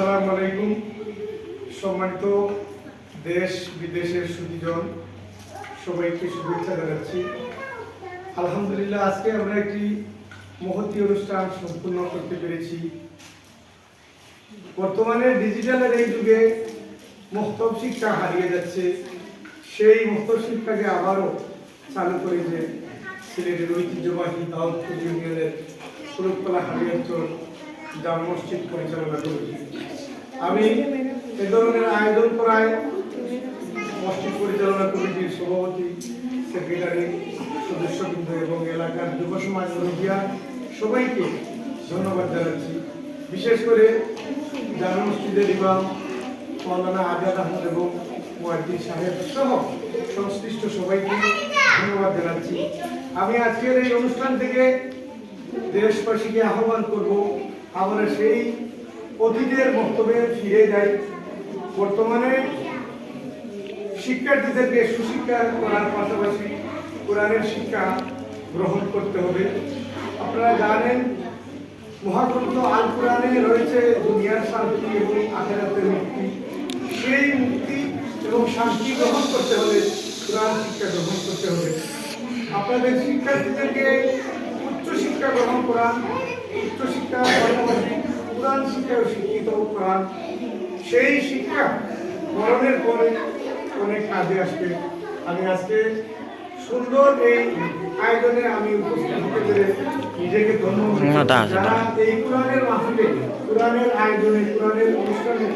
আসসালামু আলাইকুম। সম্মানিত দেশ বিদেশের সুদীজন, সবাইকে শুভেচ্ছা জানাচ্ছি। আলহামদুলিল্লাহ, আজকে আমরা একটি মহতি অনুষ্ঠান সম্পূর্ণ করতে পেরেছি। বর্তমানে ডিজিটালের এই যুগে মহতব শিক্ষা হারিয়ে যাচ্ছে। সেই মহতব শিক্ষাকে আবারও চালু করে যে সিলেটের ঐতিহ্যবাহী দাউদপুর ইউনিয়নের সুরতলা হারিয়াঞ্চল জামা মসজিদ পরিচালনা করেছি। আমি এ ধরনের আয়োজন করায় মসজিদ পরিচালনা কমিটির সভাপতি, সেক্রেটারি, সদস্যবৃন্দ এবং এলাকার যুব সমাজ মুরব্বিয়া সবাইকে ধন্যবাদ জানাচ্ছি। বিশেষ করে জামা মসজিদের ইমাম মৌলানা আজাদ আহমদ এবং মুয়াজ্জিন সাহেব সহ সংশ্লিষ্ট সবাইকে ধন্যবাদ জানাচ্ছি। আমি আজকের এই অনুষ্ঠান থেকে দেশবাসীকে আহ্বান করব আমরা সেই অতীতের বক্তব্যে ফিরে যাই। বর্তমানে শিক্ষার্থীদেরকে সুশিক্ষা করার পাশাপাশি কোরআনের শিক্ষা গ্রহণ করতে হবে। আপনারা জানেন, মহাগ্রন্থ আল কোরআনে রয়েছে দুনিয়ার শান্তি এবং আখেরাতের মুক্তি। সেই মুক্তি এবং শান্তি গ্রহণ করতে হলে কোরআন শিক্ষা গ্রহণ করতে হবে। আপনাদের শিক্ষার্থীদেরকে উচ্চশিক্ষা গ্রহণ করান উচ্চ শিক্ষা শিক্ষিত করান সেই শিক্ষা মরণের পরে অনেক কাজে আসবে আমি আজকে সুন্দর এই আয়োজনে আমি উপস্থিত হতে পেরে নিজেকে ধন্য না, তা করছি। আছে, তা যারা এই কোরআনের মাহফিলে কোরআনের আয়োজনে কোরআনের অনুষ্ঠানে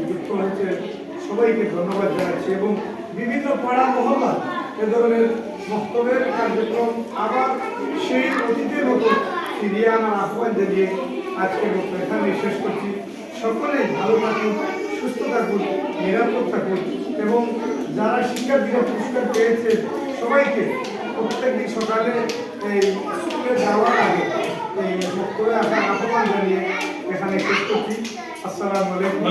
যুক্ত হয়েছে সবাইকে ধন্যবাদ জানাচ্ছি এবং বিভিন্ন পাড়া মহল্লা এ ধরনের বক্তব্যের কার্যক্রম আবার সেই অতীতের মতো ফিরিয়ে আনার আহ্বান জানিয়ে আজকে বক্তব্য এখানে শেষ করছি। সকলে ভালো থাকুন, সুস্থ থাকুন, নিরাপদ থাকুন এবং যারা শিক্ষার্থীরা পুরস্কার পেয়েছে, সবাইকে প্রত্যেক দিন সকালে এই স্কুলে যাওয়ার আগে এই বক্তব্যে আসার আহ্বান জানিয়ে এখানে শেষ করছি। আসসালামু আলাইকুম।